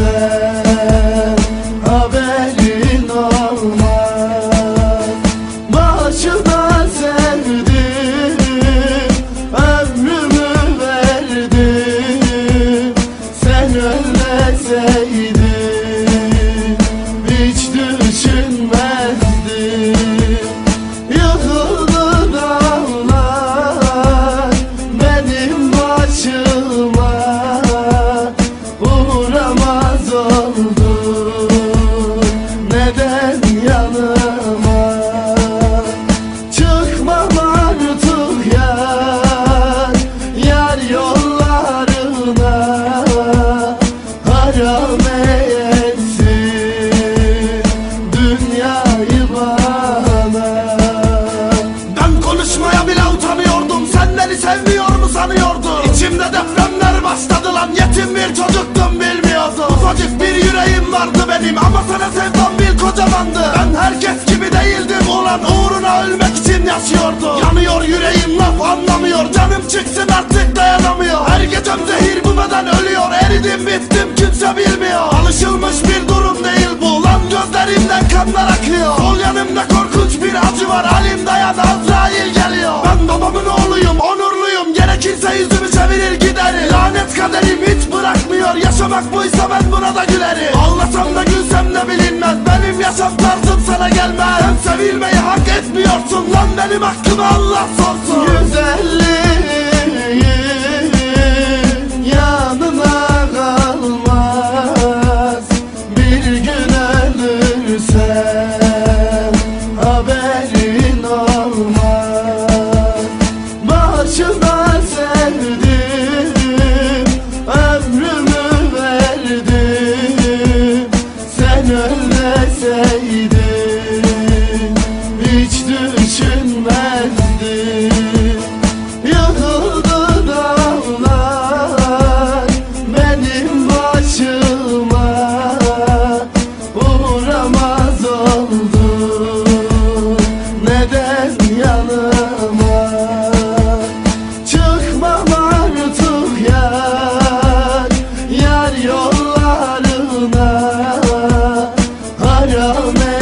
sen haberin olmaz. Başına sevdim ömrümü verdim Sen ölmeseydin ikram Dünyayı bana. Ben konuşmaya bile utanıyordum. Sen beni sevmiyor mu sanıyordun? İçimde depremler başladı lan. Yetim bir çocuktum bilmiyordum. Ufacık bir yüreğim vardı benim. Ama sana sevdam bir kocamandı. Ben herkes gibi değildim ulan uğruna ölmek için yaşıyordum Yanıyor yüreğim laf anlamıyor. Canım çıksın artık dayanamıyor. Her gecem zehir bu beden ölüyor. Eridim bittim kimse bilmiyor. Alışılmış bir durum değil bu. Lan gözlerimden kanlar akıyor. Sol yanımda korkunç bir acı var. Halim dayan Azrail geliyor. Ben babamın oğluyum onurluyum. Gerekirse yüzümü çevirir giderim. Lanet kaderim Yasak buysa ben buna da gülerim. Anlasam da gülsem de bilinmez. Benim yaşam tarzım sana gelmez. Hem sevilmeyi hak etmiyorsun Lan. Benim hakkımı Allah sorsun. 150 Sen ölmeseydin moment.